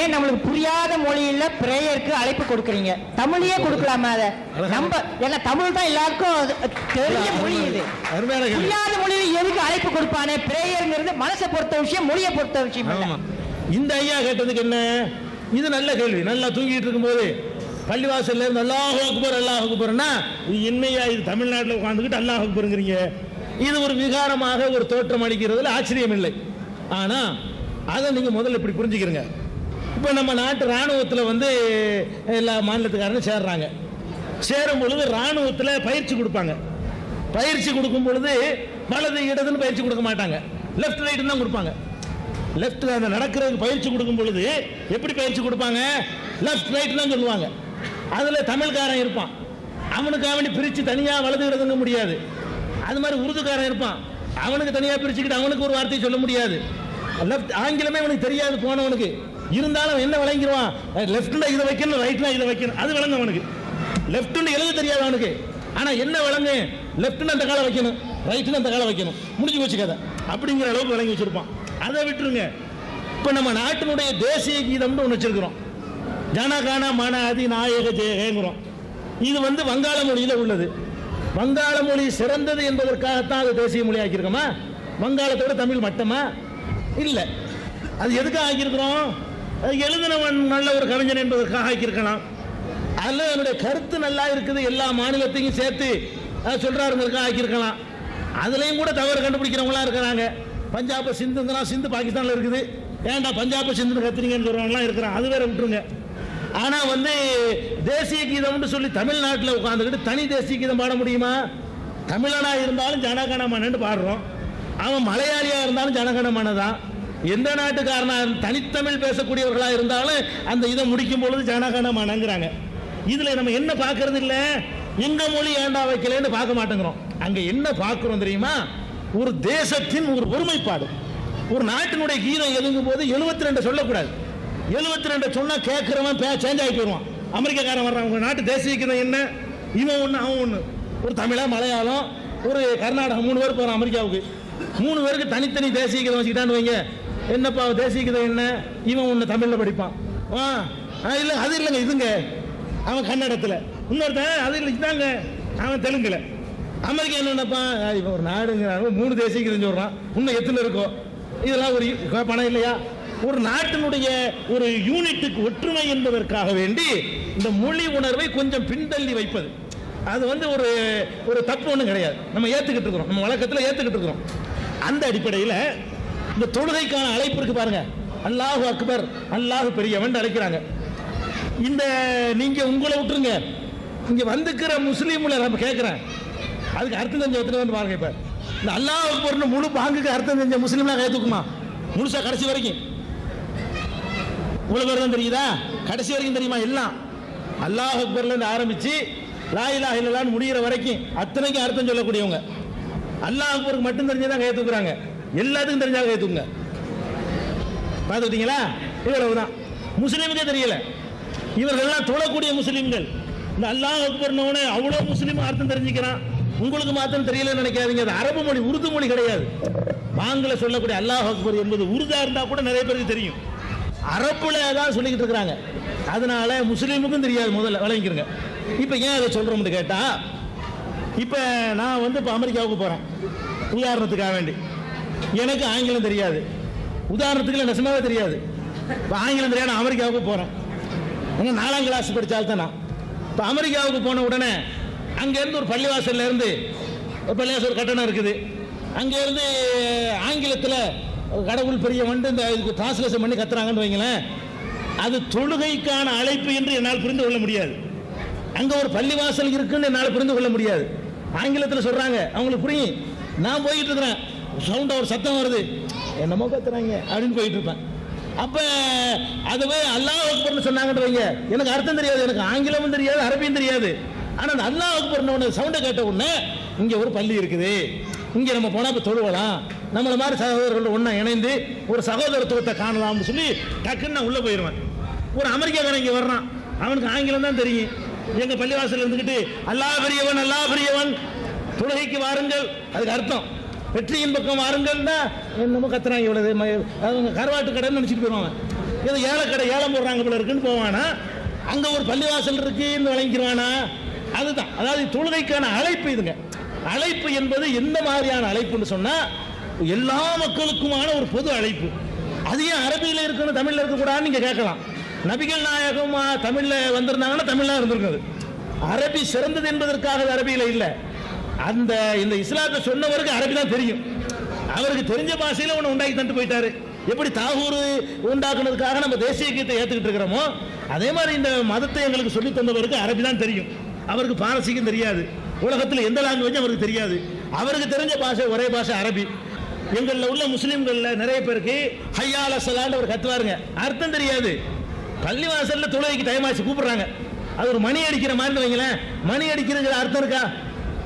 ஏன் நம்மளுக்கு புரியாத மொழியில பிரேயருக்கு அழைப்பு கொடுக்குறீங்க? தமிழையே கொடுக்கலாமா அதை? நம்ம ஏன்னா தமிழ் தான் எல்லாருக்கும் தெரிஞ்ச மொழி இது. புரியாத மொழியில எதுக்கு அழைப்பு கொடுப்பானே? பிரேயருங்கிறது மனசை பொறுத்த விஷயம் மொழியை பொறுத்த விஷயம் இந்த ஐயா கேட்டதுக்கு என்ன? இது நல்ல கேள்வி. நல்லா தூங்கிட்டு இருக்கும்போது பள்ளிவாசல்ல இருந்து அல்லாஹ் அக்பர் அல்லாஹ் அக்பர்னா இது என்னையா இது தமிழ்நாட்டில் உட்காந்துக்கிட்டு அல்லாஹ் அக்பருங்கிறீங்க இது ஒரு விகாரமாக ஒரு தோற்றம் அளிக்கிறதுல ஆச்சரியம் இல்லை ஆனா அதை நீங்க முதல்ல இப்படி புரிஞ்சுக்கிறங்க. இப்போ நம்ம நாட்டு ராணுவத்தில் வந்து எல்லா மாநிலத்துக்காரனும் சேர்றாங்க. சேரும் பொழுது ராணுவத்தில் பயிற்சி கொடுப்பாங்க. பயிற்சி கொடுக்கும் பொழுது வலது இடதுன்னு பயிற்சி கொடுக்க மாட்டாங்க. லெஃப்ட் ரைட்டு தான் கொடுப்பாங்க. லெஃப்ட் அந்த நடக்கிறதுக்கு பயிற்சி கொடுக்கும் பொழுது எப்படி பயிற்சி கொடுப்பாங்க? லெஃப்ட் ரைட் தான் சொல்லுவாங்க. அதில் தமிழ்காரன் இருப்பான். அவனுக்கு அவனி பிரித்து தனியாக வலது இடதுங்க முடியாது. அது மாதிரி உருதுக்காரன் இருப்பான். அவனுக்கு தனியாக பிரிச்சுக்கிட்டு அவனுக்கு ஒரு வார்த்தையை சொல்ல முடியாது. லெஃப்ட் ஆங்கிலமே அவனுக்கு தெரியாது போனவனுக்கு. இருந்தாலும் என்ன விளங்கிடுவான்? லெஃப்ட்ல இதை வைக்கணும் ரைட்ல இதை வைக்கணும். அது விளங்கும் அவனுக்கு. லெஃப்ட்னு எழுத தெரியாது அவனுக்கு. ஆனா என்ன விளங்கு? லெஃப்ட்னு அந்த காலை வைக்கணும் ரைட்னு அந்த காலை வைக்கணும். முடிஞ்சு போச்சு கதை. அப்படிங்கிற அளவுக்கு விளங்கி வச்சிருப்பான். அதை விட்டுருங்க. இப்போ நம்ம நாட்டினுடைய தேசிய கீதம்னு ஒன்று வச்சிருக்கிறோம். ஜனகான மன அதி நாயக ஜெயங்கிறோம். இது வந்து வங்காள மொழியில் உள்ளது. வங்காள மொழி சிறந்தது என்பதற்காகத்தான் அது தேசிய மொழி ஆக்கியிருக்கோமா வங்காளத்தோட தமிழ் மட்டமா? இல்லை. அது எதுக்காக ஆக்கியிருக்கிறோம்? எழுதினவன் நல்ல ஒரு கவிஞன் என்பதற்காக ஆக்கியிருக்கலாம். அதில் என்னுடைய கருத்து நல்லா இருக்குது எல்லா மாநிலத்தையும் சேர்த்து அஹ், சொல்றாருங்கிறதுக்காக ஆக்கியிருக்கலாம். அதுலேயும் கூட தவறு கண்டுபிடிக்கிறவங்களா இருக்கிறாங்க. பஞ்சாப சிந்துங்கிறான் சிந்து பாகிஸ்தானில் இருக்குது. ஏன்டா பஞ்சாப சிந்துன்னு கத்துறீங்கன்னு சொல்கிறவங்களாம் இருக்கிறான் அது வேற விட்டுருங்க. ஆனால் வந்து தேசிய கீதம்னு சொல்லி தமிழ்நாட்டில் உட்காந்துக்கிட்டு தனி தேசிய கீதம் பாட முடியுமா? தமிழனாக இருந்தாலும் ஜனகணமனன்னு பாடுறோம். அவன் மலையாளியாக இருந்தாலும் ஜனகணமன தான் எந்த நாட்டுக்காரனா தனித்தமிழ் பேசக்கூடியவர்களாக இருந்தாலும் அந்த இதை முடிக்கும் பொழுது ஜனகணமனங்கிறாங்க இதில் நம்ம என்ன பார்க்கறது இல்லை? எங்கள் மொழி ஏண்டா வைக்கலன்னு பார்க்க மாட்டேங்கிறோம். அங்கே என்ன பார்க்குறோம் தெரியுமா? ஒரு தேசத்தின் ஒரு ஒருமைப்பாடு. ஒரு நாட்டினுடைய கீதம் எதுங்கும் போது எழுபத்தி ரெண்டு சொல்லக்கூடாது. எழுபத்தி ரெண்டு சொன்னால் கேட்குறவன் பே சேஞ்ச் ஆகி போயிடுவான். அமெரிக்காக்காரன் வர்றான் உங்கள் நாட்டு தேசிய கீதம் என்ன? இவன் ஒன்று அவன் ஒன்று ஒரு தமிழா மலையாளம் ஒரு கர்நாடகம் மூணு பேர் போகிறான் அமெரிக்காவுக்கு. மூணு பேருக்கு தனித்தனி தேசிய கீதம் வச்சுக்கிட்டான்னு வைங்க. என்னப்பா தேசிய கீதம் என்ன? இவன் ஒன்று தமிழில் படிப்பான். ஆ ஆ, இல்லை அது இல்லைங்க இதுங்க. அவன் கன்னடத்தில். இன்னொருத்தன் அது இல்லை இதாங்க. அவன் தெலுங்கில். அமெரிக்கா என்ன நினைப்பான் ஒரு நாடுங்கிறாங்க மூணு தேசிய கீதம் சொல்கிறான் இன்னும் எத்தனை இருக்கோ? இதெல்லாம் ஒரு யு- பணம் இல்லையா? ஒரு நாட்டினுடைய ஒரு யூனிட்டுக்கு ஒற்றுமை என்பதற்காக வேண்டி இந்த மொழி உணர்வை கொஞ்சம் பின்தள்ளி வைப்பது. அது வந்து ஒரு ஒரு தப்பு ஒன்றும் கிடையாது. நம்ம ஏற்றுக்கிட்டு இருக்கிறோம். நம்ம வழக்கத்தில் ஏற்றுக்கிட்டு இருக்கிறோம். அந்த அடிப்படையில் இந்த தொழுகைக்கான அழைப்பு இருக்கு பாருங்க. அல்லாஹு அக்பர் அல்லாஹு பெரியவன் அழைக்கிறாங்க. இந்த நீங்க உங்களை விட்டுருங்க. இங்க வந்துக்கிற முஸ்லீம்ல நம்ம கேட்கிறேன் அதுக்கு அர்த்தம் தெரிஞ்ச எத்தனை வந்து பாருங்க இப்ப. இந்த அல்லாஹ் அக்பர்னு முழு பாங்குக்கு அர்த்தம் தெரிஞ்ச முஸ்லீம்லாம் கை தூக்குமா? முழுசா கடைசி வரைக்கும். இவ்வளவு பேர் தான் தெரியுதா? கடைசி வரைக்கும் தெரியுமா? எல்லாம். அல்லாஹ் அக்பர்ல இருந்து ஆரம்பிச்சு லா இல்லலான்னு முடிகிற வரைக்கும் அத்தனைக்கும் அர்த்தம் சொல்லக்கூடியவங்க. அல்லாஹ் அக்பருக்கு மட்டும் தெரிஞ்சதான் தான் தூக்குறாங்க. எல்லாத்துக்கும் தெரிஞ்சாக ஏற்றுங்க தூக்குங்க பார்த்துக்கிட்டீங்களா? இவ்வளவுதான். முஸ்லீமுக்கே தெரியல. இவர்கள்லாம் தொழக்கூடிய முஸ்லீம்கள். இந்த அல்லாஹ் அக்பர்னவனே அவ்வளோ முஸ்லீம் அர்த்தம் தெரிஞ்சுக்கிறான். உங்களுக்கு மாத்திரம் தெரியலன்னு நினைக்காதீங்க. அது அரபு மொழி உருது மொழி கிடையாது. ஆங்கில சொல்லக்கூடிய அல்லாஹ் அக்பர் என்பது உருதா இருந்தால் கூட நிறைய பேருக்கு தெரியும். அரப்புல தான் சொல்லிக்கிட்டு இருக்கிறாங்க. அதனால முஸ்லீமுக்கும் தெரியாது முதல்ல. விளங்கிக்கிறங்க இப்போ ஏன் அதை சொல்கிறோம்னு கேட்டால் இப்போ நான் வந்து இப்போ அமெரிக்காவுக்கு போகிறேன் உதாரணத்துக்காக வேண்டி. எனக்கு ஆங்கிலம் தெரியாது. உதாரணத்துக்கு இல்லை நெசமாவே தெரியாது. இப்போ ஆங்கிலம் தெரியாது நான் அமெரிக்காவுக்கு போகிறேன் அங்கே நாலாம் கிளாஸ் படித்தால்தான் நான். இப்போ அமெரிக்காவுக்கு போன உடனே அங்கேருந்து ஒரு பள்ளிவாசல்ல இருந்து ஒரு பள்ளிவாசல் ஒரு கட்டணம் இருக்குது. அங்கேருந்து ஆங்கிலத்தில் கடவுள் பெரிய வந்து இந்த இதுக்கு டிரான்ஸ்லேஷன் பண்ணி கத்துறாங்கன்னு வைங்களேன். அது தொழுகைக்கான அழைப்பு என்று என்னால் புரிந்து கொள்ள முடியாது. அங்கே ஒரு பள்ளிவாசல் இருக்குன்னு என்னால் புரிந்து கொள்ள முடியாது. ஆங்கிலத்தில் சொல்கிறாங்க அவங்களுக்கு புரியும். நான் போயிட்டு இருக்கிறேன். சவுண்டா ஒரு சத்தம் வருது. என்னமோ கத்துறாங்க. அப்படின்னு போயிட்டு இருப்பேன். அப்ப அதுவே அல்லாஹ் அக்பர்னு சொன்னாங்கன்னு வைங்க. எனக்கு அர்த்தம் தெரியாது. எனக்கு ஆங்கிலமும் தெரியாது அரபியும் தெரியாது. ஆனா அந்த அல்லாஹ் அக்பர்னு சவுண்டை கேட்ட உடனே இங்க ஒரு பள்ளி இருக்குது. இங்க நம்ம போனா இப்ப தொழுவலாம். நம்மள மாதிரி சகோதரர்கள் ஒன்றா இணைந்து ஒரு சகோதரத்துவத்தை காணலாம்னு சொல்லி டக்குன்னு நான் உள்ள போயிடுவேன் ஒரு அமெரிக்காக்காரன் இங்கே வர்றான். அவனுக்கு ஆங்கிலம் தான் தெரியும். எங்கள் பள்ளிவாசல் இருந்துக்கிட்டு அல்லாஹ் பெரியவன் அல்லாஹ் பெரியவன் தொழுகைக்கு வாருங்கள். அதுக்கு அர்த்தம். வெற்றியின் பக்கம் வாருங்கள்னா என்னமோ கத்துறாங்க இவ்வளவு. அவங்க கருவாட்டு கடைன்னு நினைச்சிட்டு போயிடுவாங்க ஏதோ ஏலக்கடை ஏலம் போடுறாங்க போல இருக்குன்னு போவானா? அங்க ஒரு பள்ளிவாசல் இருக்குன்னு வழங்கிடுவானா? அதுதான். அதாவது தொழுகைக்கான அழைப்பு இதுங்க. அழைப்பு என்பது எந்த மாதிரியான அழைப்புன்னு சொன்னா எல்லா மக்களுக்குமான ஒரு பொது அழைப்பு. அது ஏன் அரபியில் இருக்கணும் தமிழ்ல இருக்கக்கூடாதுன்னு நீங்க கேட்கலாம். நபிகள் நாயகம் தமிழில் தமிழ்ல வந்திருந்தாங்கன்னா தமிழ்ல இருந்திருக்குது அரபி சிறந்தது என்பதற்காக அது அரபியில இல்லை. அந்த இந்த இஸ்லாத்தை சொன்னவருக்கு அரபி தான் தெரியும். அவருக்கு தெரிஞ்ச பாஷையில் ஒன்று உண்டாக்கி தந்து போயிட்டாரு. எப்படி தாகூர் உண்டாக்குனதுக்காக நம்ம தேசிய கீதத்தை ஏற்றுக்கிட்டு இருக்கிறோமோ அதே மாதிரி இந்த மதத்தை எங்களுக்கு சொல்லி தந்தவருக்கு அரபி தான் தெரியும். அவருக்கு பாரசீகம் தெரியாது. உலகத்தில் எந்த லாங்குவேஜ் அவருக்கு தெரியாது. அவருக்கு தெரிஞ்ச பாஷை ஒரே பாஷை அரபி. எங்களில் உள்ள முஸ்லீம்களில் நிறைய பேருக்கு ஹையால சலான்னு அவர் கத்துவாருங்க. அர்த்தம் தெரியாது. பள்ளிவாசலில் தொழுகைக்கு டைம் ஆச்சு கூப்பிடுறாங்க. அது ஒரு மணி அடிக்கிற மாதிரி வைங்களேன். மணி அடிக்கிறதுங்கிற அர்த்தம் இருக்கா?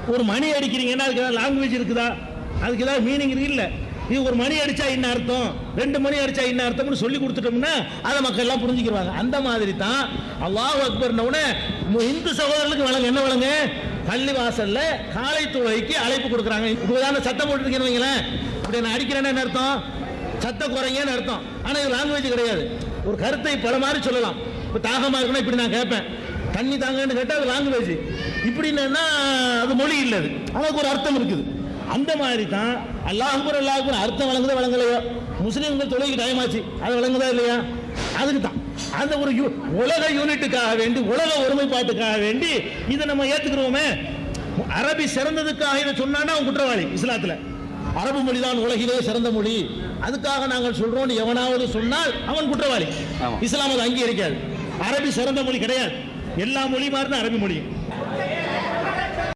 ஒரு மணி அடிக்கிறீங்கன்னா அதுக்கு ஏதாவது லாங்குவேஜ் இருக்குதா? அதுக்கு ஏதாவது மீனிங் இருக்கு இல்லை. இது ஒரு மணி அடித்தா என்ன அர்த்தம்? ரெண்டு மணி அடித்தா என்ன அர்த்தம்னு சொல்லி கொடுத்துட்டோம்னா அதை மக்கள் எல்லாம் புரிஞ்சுக்கிடுவாங்க அந்த மாதிரி தான் அல்லாஹ் அக்பர்னவுடனே மு- இந்து சகோதரர்களுக்கு வழங்க என்ன வழங்க? பள்ளி வாசல்ல காலை தொழுகைக்கு அழைப்பு கொடுக்குறாங்க. உதாரணம் சத்தம் போட்டுருக்கேன்னு வைங்களேன். இப்படி நான் அடிக்கிறேன்னு என்ன அர்த்தம்? சத்தம் குறைங்கன்னு அர்த்தம். ஆனால் இது லாங்குவேஜ் கிடையாது. ஒரு கருத்தை பல மாதிரி சொல்லலாம். இப்போ தாகமாக இருக்குன்னா இப்படி நான் கேட்பேன். தண்ணி தாங்கன்னு கேட்டா அது லாங்குவேஜ் இப்படின்னா அது மொழி இல்லை அது. அதுக்கு ஒரு அர்த்தம் இருக்குது. அந்த மாதிரி தான் அல்லாஹுபுர் அல்லாஹுபுர் அர்த்தம் வழங்குதோ வழங்கலையோ? முஸ்லீம்கள் தொழிலுக்கு டைம் ஆச்சு. அது வழங்குதா இல்லையா? அதுக்கு தான் அந்த ஒரு உலக யூனிட்டுக்காக வேண்டி உலக ஒருமைப்பாட்டுக்காக வேண்டி இதை நம்ம ஏத்துக்கிறோமே. அரபி சிறந்ததுக்காக இதை சொன்னான்னா அவன் குற்றவாளி இஸ்லாத்துல. அரபு மொழிதான் உலகிலே சிறந்த மொழி. அதுக்காக நாங்கள் சொல்றோம் எவனாவது சொன்னால் அவன் குற்றவாளி. இஸ்லாம் அதை அங்கீகரிக்காது. அரபி சிறந்த மொழி கிடையாது. எல்லா மொழி மாதிரி தான் அரபி மொழி.